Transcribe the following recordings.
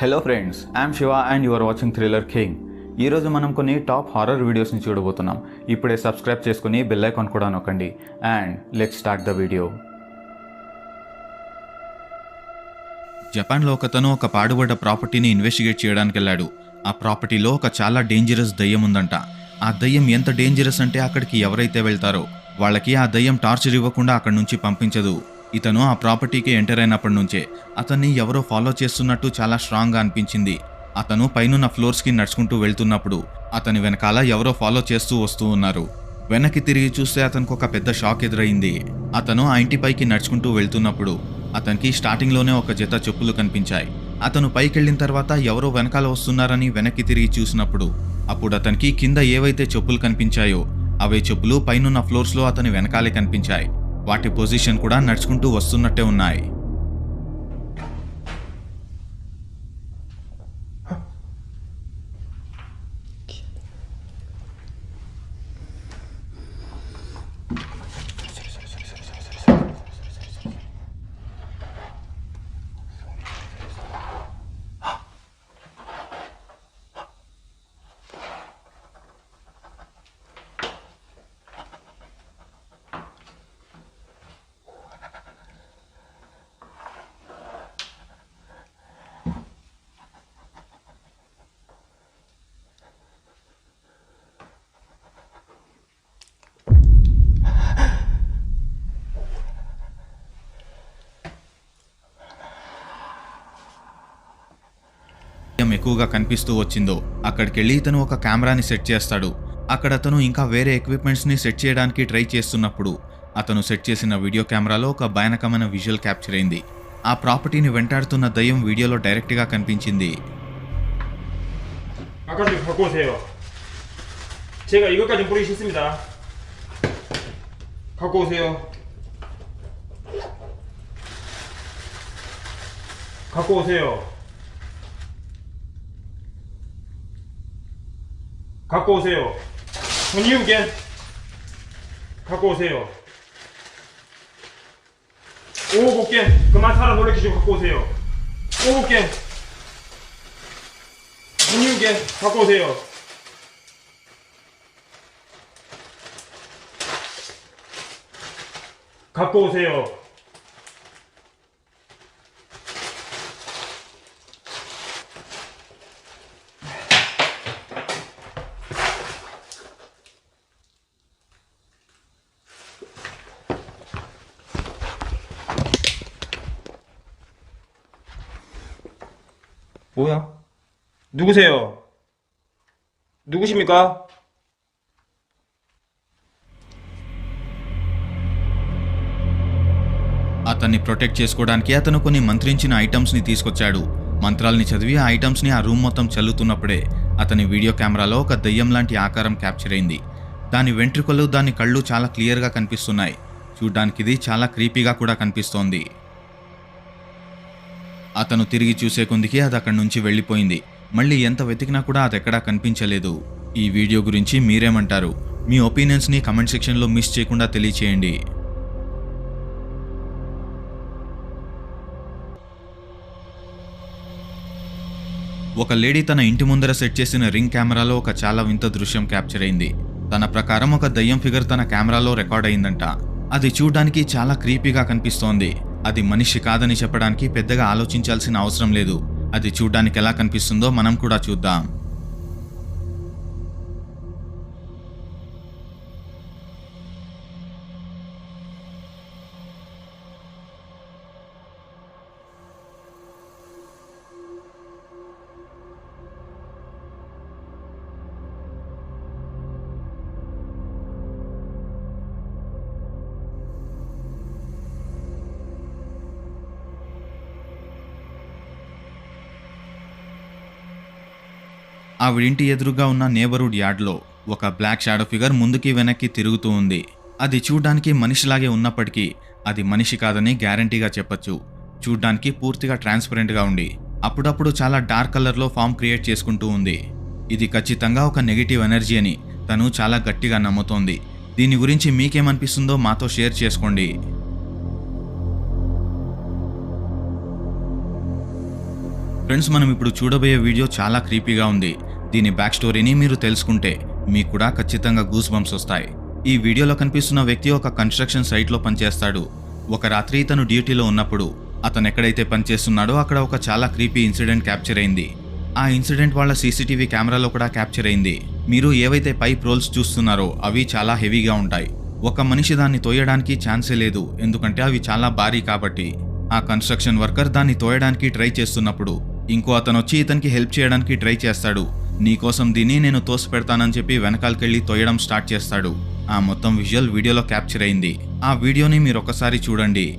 Hello friends I'm Shiva and you are watching thriller king ఈరోజు మనం కొన్ని top horror వీడియోస్ని చూడబోతున్నాం. ఇప్పుడే సబ్స్క్రైబ్ చేసుకుని బెల్ ఐకాన్ కూడా నొక్కండి. And let start the video జపాన్లో ఒకతను ఒక పాడుబడ్డ ప్రాపర్టీని ఇన్వెస్టిగేట్ చేయడానికి వెళ్ళాడు. ఆ ప్రాపర్టీలో ఒక చాలా డేంజరస్ దయ్యం ఉందంట. ఆ దయ్యం ఎంత డేంజరస్ అంటే అక్కడికి ఎవరైతే వెళ్తారో వాళ్ళకి ఆ దయ్యం టార్చర్ ఇవ్వకుండా అక్కడి నుంచి పంపించదు. ఇతను ఆ ప్రాపర్టీకి ఎంటర్ అయినప్పటి నుంచే అతన్ని ఎవరో ఫాలో చేస్తున్నట్టు చాలా స్ట్రాంగ్గా అనిపించింది. అతను పైనున్న ఫ్లోర్స్కి నడుచుకుంటూ వెళ్తున్నప్పుడు అతని వెనకాల ఎవరో ఫాలో చేస్తూ వస్తూ ఉన్నారు. వెనక్కి తిరిగి చూస్తే అతనికి ఒక పెద్ద షాక్ ఎదురైంది. అతను ఆ ఇంటిపైకి నడుచుకుంటూ వెళ్తున్నప్పుడు అతనికి స్టార్టింగ్లోనే ఒక జత చెప్పులు కనిపించాయి. అతను పైకెళ్ళిన తర్వాత ఎవరో వెనకాల వస్తున్నారని వెనక్కి తిరిగి చూసినప్పుడు అప్పుడు అతనికి కింద ఏవైతే చెప్పులు కనిపించాయో అవే చెప్పులు పైనున్న ఫ్లోర్స్లో అతని వెనకాలే కనిపించాయి. వాటి పొజిషన్ కూడా నడుచుకుంటూ వస్తున్నట్టే ఉన్నాయి. ఎక్కువగా కనిపిస్తూ వచ్చిందో అక్కడికి వెళ్ళి ఇతను ఒక కెమెరాని సెట్ చేస్తాడు అక్కడ అతను ఇంకా వేరే ఎక్విప్మెంట్స్ని సెట్ చేయడానికి ట్రై చేస్తున్నప్పుడు అతను సెట్ చేసిన వీడియో కెమెరాలో ఒక భయానకమైన విజువల్ క్యాప్చర్ అయింది ఆ ప్రాపర్టీని వెంటాడుతున్న దయ్యం వీడియోలో డైరెక్ట్గా కనిపించింది 아까도 갖고 오세요. 갖고 오세요. When you get 갖고 오세요. 오호 개 그만 살아 놀래키시고 갖고 오세요. 오호 개 When you get 갖고 오세요. 갖고 오세요. 뭐야? 누구세요? 누구십니까? అతన్ని ప్రొటెక్ట్ చేసుకోవడానికి అతను కొన్ని మంత్రించిన ఐటమ్స్ని తీసుకొచ్చాడు మంత్రాల్ని చదివి ఆ ఐటమ్స్ని ఆ రూమ్ మొత్తం చల్లుతున్నప్పుడే అతని వీడియో కెమెరాలో ఒక దయ్యం లాంటి ఆకారం క్యాప్చర్ అయింది దాని వెంట్రుకలు దాని కళ్ళు చాలా క్లియర్గా కనిపిస్తున్నాయి చూడ్డానికి ఇది చాలా క్రీపీగా కూడా కనిపిస్తోంది అతను తిరిగి చూసే కొందికి అది అక్కడి నుంచి వెళ్ళిపోయింది. మళ్ళీ ఎంత వెతికినా కూడా అది ఎక్కడా కనిపించలేదు. ఈ వీడియో గురించి మీరేమంటారు? మీ ఒపీనియన్స్ని కమెంట్ సెక్షన్లో మిస్ చేయకుండా తెలియచేయండి. ఒక లేడీ తన ఇంటి ముందర సెట్ చేసిన రింగ్ కెమెరాలో ఒక చాలా వింత దృశ్యం క్యాప్చర్ అయింది. తన ప్రకారం ఒక దయ్యం ఫిగర్ తన కెమెరాలో రికార్డ్ అయిందంట. అది చూడడానికి చాలా క్రీపీగా కనిపిస్తోంది. అది మనిషి కాదని చెప్పడానికి పెద్దగా ఆలోచించాల్సిన అవసరం లేదు. అది చూడ్డానికి ఎలా కనిపిస్తుందో మనం కూడా చూద్దాం. ఆవిడింటి ఎదురుగా ఉన్న నేబర్హుడ్ యార్డ్లో ఒక బ్లాక్ షాడో ఫిగర్ ముందుకి వెనక్కి తిరుగుతూ ఉంది. అది చూడ్డానికి మనిషిలాగే ఉన్నప్పటికీ అది మనిషి కాదని గ్యారంటీగా చెప్పొచ్చు. చూడ్డానికి పూర్తిగా ట్రాన్స్పరెంట్గా ఉండి అప్పుడప్పుడు చాలా డార్క్ కలర్లో ఫామ్ క్రియేట్ చేసుకుంటూ ఉంది. ఇది ఖచ్చితంగా ఒక నెగిటివ్ ఎనర్జీ అని తను చాలా గట్టిగా నమ్ముతోంది. దీని గురించి మీకేమనిపిస్తుందో మాతో షేర్ చేసుకోండి. ఫ్రెండ్స్ మనం ఇప్పుడు చూడబోయే వీడియో చాలా క్రీపీగా ఉంది. దీని బ్యాక్ స్టోరీని మీరు తెలుసుకుంటే మీకు కూడా ఖచ్చితంగా గూస్ బంప్స్ వస్తాయి. ఈ వీడియోలో కనిపిస్తున్న వ్యక్తి ఒక కన్స్ట్రక్షన్ సైట్లో పనిచేస్తాడు. ఒక రాత్రి ఇతను డ్యూటీలో ఉన్నప్పుడు అతను ఎక్కడైతే పనిచేస్తున్నాడో అక్కడ ఒక చాలా క్రీపీ ఇన్సిడెంట్ క్యాప్చర్ అయింది. ఆ ఇన్సిడెంట్ వాళ్ళ సీసీటీవీ కెమెరాలో కూడా క్యాప్చర్ అయింది. మీరు ఏవైతే పైప్ రోల్స్ చూస్తున్నారో అవి చాలా హెవీగా ఉంటాయి. ఒక మనిషి దాన్ని తోయడానికి ఛాన్సే లేదు. ఎందుకంటే అవి చాలా భారీ కాబట్టి. ఆ కన్స్ట్రక్షన్ వర్కర్ దాన్ని తోయడానికి ట్రై చేస్తున్నప్పుడు ఇంకో అతను వచ్చి ఇతనికి హెల్ప్ చేయడానికి ట్రై చేస్తాడు. నీకోసం దీన్ని నేను తోసిపెడతానని చెప్పి వెనకాలకెళ్ళి తోయడం స్టార్ట్ చేస్తాడు. ఆ మొత్తం విజువల్ వీడియోలో క్యాప్చర్ అయింది. ఆ వీడియోని మీరు ఒకసారి చూడండి.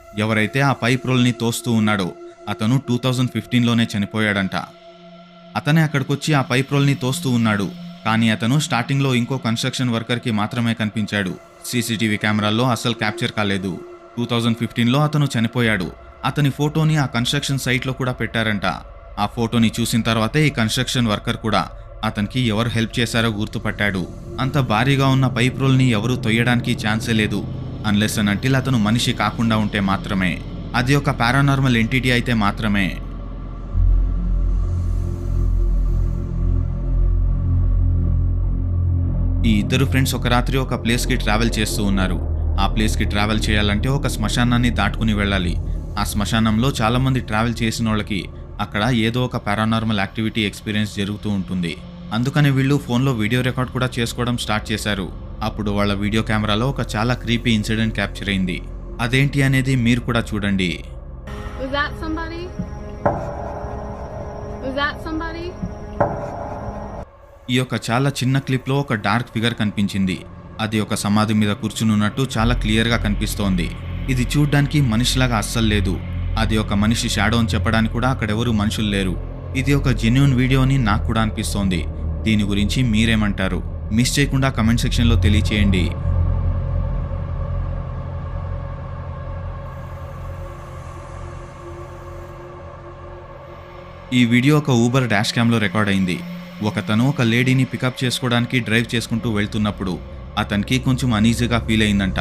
ఎవరైతే ఆ పైప్ రోల్ని తోస్తూ ఉన్నాడో అతను టూ థౌజండ్ ఫిఫ్టీన్లోనే చనిపోయాడంట. అతనే అక్కడికొచ్చి ఆ పైప్ రోల్ని తోస్తూ ఉన్నాడు కానీ అతను స్టార్టింగ్లో ఇంకో కన్స్ట్రక్షన్ వర్కర్కి మాత్రమే కనిపించాడు. సీసీటీవీ కెమెరాల్లో అసలు క్యాప్చర్ కాలేదు. టూ థౌజండ్ ఫిఫ్టీన్లో అతను చనిపోయాడు. అతని ఫోటోని ఆ కన్స్ట్రక్షన్ సైట్లో కూడా పెట్టారంట. ఆ ఫోటోని చూసిన తర్వాతే ఈ కన్స్ట్రక్షన్ వర్కర్ కూడా అతనికి ఎవరు హెల్ప్ చేశారో గుర్తుపట్టాడు. అంత భారీగా ఉన్న పైప్ రోల్ని ఎవరూ తొయ్యడానికి ఛాన్సే లేదు. అన్లెస్ అండ్ అంటిల్ అతను మనిషి కాకుండా ఉంటే మాత్రమే. అది ఒక పారానార్మల్ ఎంటిటీ అయితే మాత్రమే. ఈ ఇద్దరు ఫ్రెండ్స్ ఒక రాత్రి ఒక ప్లేస్కి ట్రావెల్ చేస్తూ ఉన్నారు. ఆ ప్లేస్కి ట్రావెల్ చేయాలంటే ఒక శ్మశానాన్ని దాటుకుని వెళ్ళాలి. ఆ శ్మశానంలో చాలామంది ట్రావెల్ చేసిన వాళ్ళకి అక్కడ ఏదో ఒక పారానార్మల్ యాక్టివిటీ ఎక్స్పీరియన్స్ జరుగుతూ ఉంటుంది. అందుకని వీళ్ళు ఫోన్లో వీడియో రికార్డ్ కూడా చేసుకోవడం స్టార్ట్ చేశారు. అప్పుడు వాళ్ళ వీడియో కెమెరాలో ఒక చాలా క్రీపీ ఇన్సిడెంట్ క్యాప్చర్ అయింది. అదేంటి అనేది మీరు కూడా చూడండి. Was that somebody? Was that somebody? ఈ యొక్క చాలా చిన్న క్లిప్లో ఒక డార్క్ ఫిగర్ కనిపించింది. అది ఒక సమాధి మీద కూర్చునున్నట్టు చాలా క్లియర్గా కనిపిస్తోంది. ఇది చూడ్డానికి మనిషిలాగా అస్సలు లేదు. అది ఒక మనిషి షాడో అని చెప్పడానికి కూడా అక్కడెవరు మనుషులు లేరు. ఇది ఒక జెన్యున్ వీడియో అని నాకు కూడా అనిపిస్తోంది. దీని గురించి మీరేమంటారు? మిస్ చేయకుండా కమెంట్ సెక్షన్లో తెలియచేయండి. ఈ వీడియో ఒక ఊబర్ డాష్ క్యామ్లో రికార్డ్ అయింది. ఒకతను ఒక లేడీని పికప్ చేసుకోవడానికి డ్రైవ్ చేసుకుంటూ వెళ్తున్నప్పుడు అతనికి కొంచెం అనీజీగా ఫీల్ అయిందంట.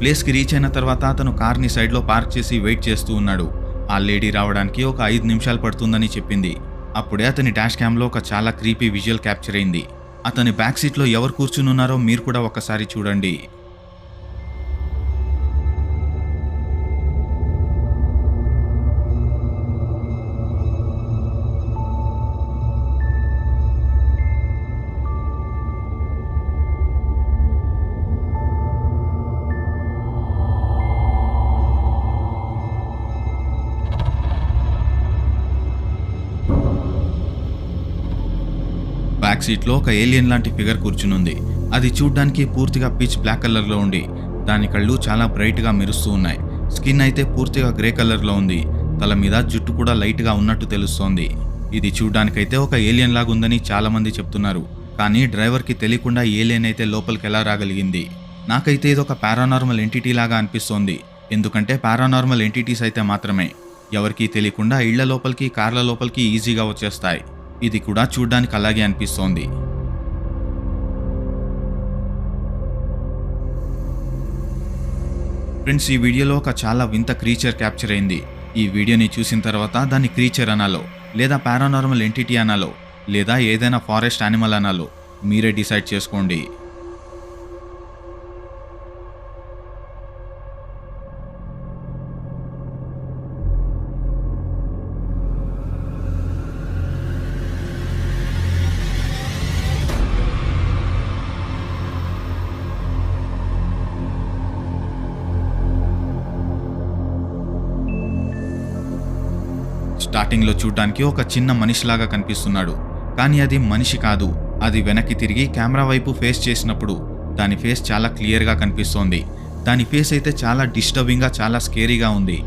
ప్లేస్కి రీచ్ అయిన తర్వాత అతను కార్ని సైడ్లో పార్క్ చేసి వెయిట్ చేస్తూ ఉన్నాడు. ఆ లేడీ రావడానికి ఒక ఐదు నిమిషాలు పడుతుందని చెప్పింది. అప్పుడే అతని డాష్ క్యామ్లో ఒక చాలా క్రీపీ విజువల్ క్యాప్చర్ అయింది. అతని బ్యాక్ సీట్లో ఎవరు కూర్చునున్నారో మీరు కూడా ఒకసారి చూడండి. బ్యాక్ సీట్లో ఒక ఏలియన్ లాంటి ఫిగర్ కూర్చునుంది. అది చూడ్డానికి పూర్తిగా పిచ్ బ్లాక్ కలర్లో ఉండి దాని కళ్ళు చాలా బ్రైట్గా మెరుస్తూ ఉన్నాయి. స్కిన్ అయితే పూర్తిగా గ్రే కలర్లో ఉంది. తల మీద జుట్టు కూడా లైట్గా ఉన్నట్టు తెలుస్తోంది. ఇది చూడ్డానికైతే ఒక ఏలియన్ లాగుందని చాలామంది చెప్తున్నారు. కానీ డ్రైవర్కి తెలియకుండా ఏలియన్ అయితే లోపలికి ఎలా రాగలిగింది? నాకైతే ఇది ఒక పారానార్మల్ ఎంటిటీ లాగా అనిపిస్తోంది. ఎందుకంటే పారానార్మల్ ఎంటిటీస్ అయితే మాత్రమే. ఎవరికీ తెలియకుండా ఇళ్ళ లోపలికి కార్ల లోపలికి ఈజీగా వచ్చేస్తాయి. ఇది కూడా చూడ్డానికి అలాగే అనిపిస్తోంది. ఫ్రెండ్స్ ఈ వీడియోలో ఒక చాలా వింత క్రీచర్ క్యాప్చర్ అయింది. ఈ వీడియోని చూసిన తర్వాత దాన్ని క్రీచర్ అనాలో లేదా పారానార్మల్ ఎంటిటీ అనాలో లేదా ఏదైనా ఫారెస్ట్ యానిమల్ అనాలో మీరే డిసైడ్ చేసుకోండి. స్టార్టింగ్లో చూడ్డానికి ఒక చిన్న మనిషిలాగా కనిపిస్తున్నాడు. కానీ అది మనిషి కాదు. అది వెనక్కి తిరిగి కెమెరా వైపు ఫేస్ చేసినప్పుడు దాని ఫేస్ చాలా క్లియర్గా కనిపిస్తోంది. దాని ఫేస్ అయితే చాలా డిస్టర్బింగ్గా చాలా స్కేరీగా ఉంది.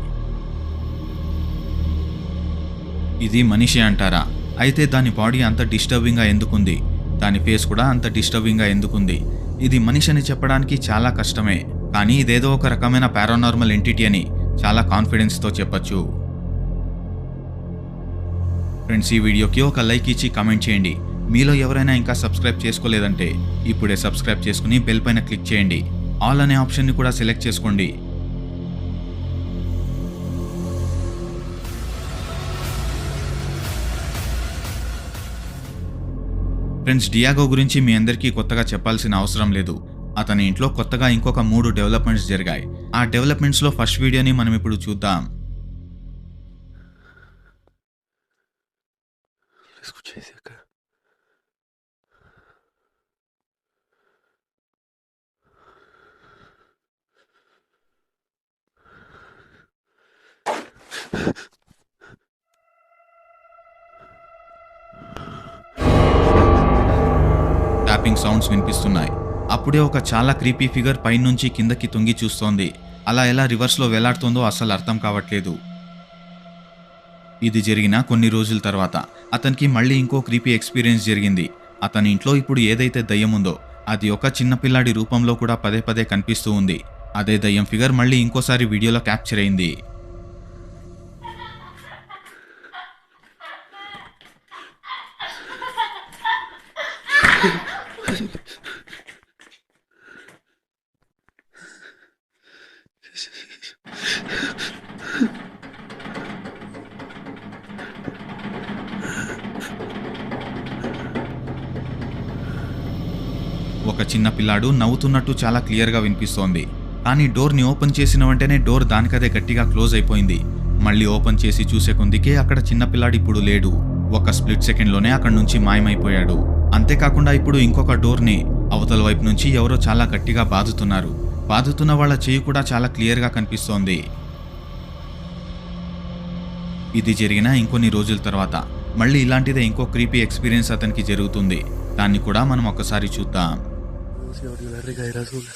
ఇది మనిషి అంటారా? అయితే దాని బాడీ అంత డిస్టర్బింగ్గా ఎందుకుంది? దాని ఫేస్ కూడా అంత డిస్టర్బింగ్గా ఎందుకుంది? ఇది మనిషి అని చెప్పడానికి చాలా కష్టమే. కానీ ఇదేదో ఒక రకమైన పారానార్మల్ ఎంటిటీ అని చాలా కాన్ఫిడెన్స్తో చెప్పచ్చు. ఫ్రెండ్స్ ఈ వీడియోకి ఒక లైక్ ఇచ్చి కామెంట్ చేయండి. మీలో ఎవరైనా ఇంకా సబ్స్క్రైబ్ చేసుకోలేదంటే ఇప్పుడే సబ్స్క్రైబ్ చేసుకుని బెల్ పైన క్లిక్ చేయండి. ఆల్ అనే ఆప్షన్ని కూడా సెలెక్ట్ చేసుకోండి. ఫ్రెండ్స్ డియాగో గురించి మీ అందరికీ కొత్తగా చెప్పాల్సిన అవసరం లేదు. అతని ఇంట్లో కొత్తగా ఇంకొక మూడు డెవలప్మెంట్స్ జరిగాయి. ఆ డెవలప్మెంట్స్లో ఫస్ట్ వీడియోని మనం ఇప్పుడు చూద్దాం. Escuché acá. ట్యాపింగ్ సౌండ్స్ వినిపిస్తున్నాయి. అప్పుడే ఒక చాలా క్రీపీ ఫిగర్ పైనుంచి కిందకి తొంగి చూస్తోంది. అలా ఎలా రివర్స్లో వేలాడుతోందో అసలు అర్థం కావట్లేదు. ఇది జరిగిన కొన్ని రోజుల తర్వాత. అతనికి మళ్ళీ ఇంకో క్రీపీ ఎక్స్పీరియన్స్ జరిగింది. అతని ఇంట్లో ఇప్పుడు ఏదైతే దయ్యం ఉందో అది ఒక చిన్నపిల్లాడి రూపంలో కూడా పదే పదే కనిపిస్తూ ఉంది. అదే దయ్యం ఫిగర్ మళ్ళీ ఇంకోసారి వీడియోలో క్యాప్చర్ అయింది. ఒక చిన్న పిల్లాడు నవ్వుతున్నట్టు చాలా క్లియర్గా వినిపిస్తోంది. కానీ డోర్ని ఓపెన్ చేసిన వెంటనే డోర్ దానికదే గట్టిగా క్లోజ్ అయిపోయింది. మళ్ళీ ఓపెన్ చేసి చూసే కొందికే అక్కడ చిన్న పిల్లాడు ఇప్పుడు లేడు. ఒక స్ప్లిట్ సెకండ్లోనే అక్కడి నుంచి మాయమైపోయాడు. అంతేకాకుండా ఇప్పుడు ఇంకొక డోర్ని అవతల వైపు నుంచి ఎవరో చాలా గట్టిగా బాదుతున్నారు. బాదుతున్న వాళ్ళ చేయి కూడా చాలా క్లియర్గా కనిపిస్తోంది. ఇది జరిగిన ఇంకొన్ని రోజుల తర్వాత. మళ్ళీ ఇలాంటిదే ఇంకో క్రీపీ ఎక్స్పీరియన్స్ అతనికి జరుగుతుంది. దాన్ని కూడా మనం ఒకసారి చూద్దాం. Se abrió la regadera sola.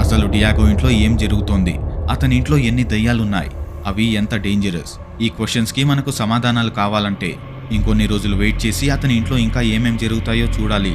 అసలు డియాగో ఇంట్లో ఏం జరుగుతోంది? అతని ఇంట్లో ఎన్ని దయ్యాలున్నాయి? అవి ఎంత డేంజరస్ ఈ క్వశ్చన్స్కి మనకు సమాధానాలు కావాలంటే ఇంకొన్ని రోజులు వెయిట్ చేసి అతని ఇంట్లో ఇంకా ఏమేం జరుగుతాయో చూడాలి.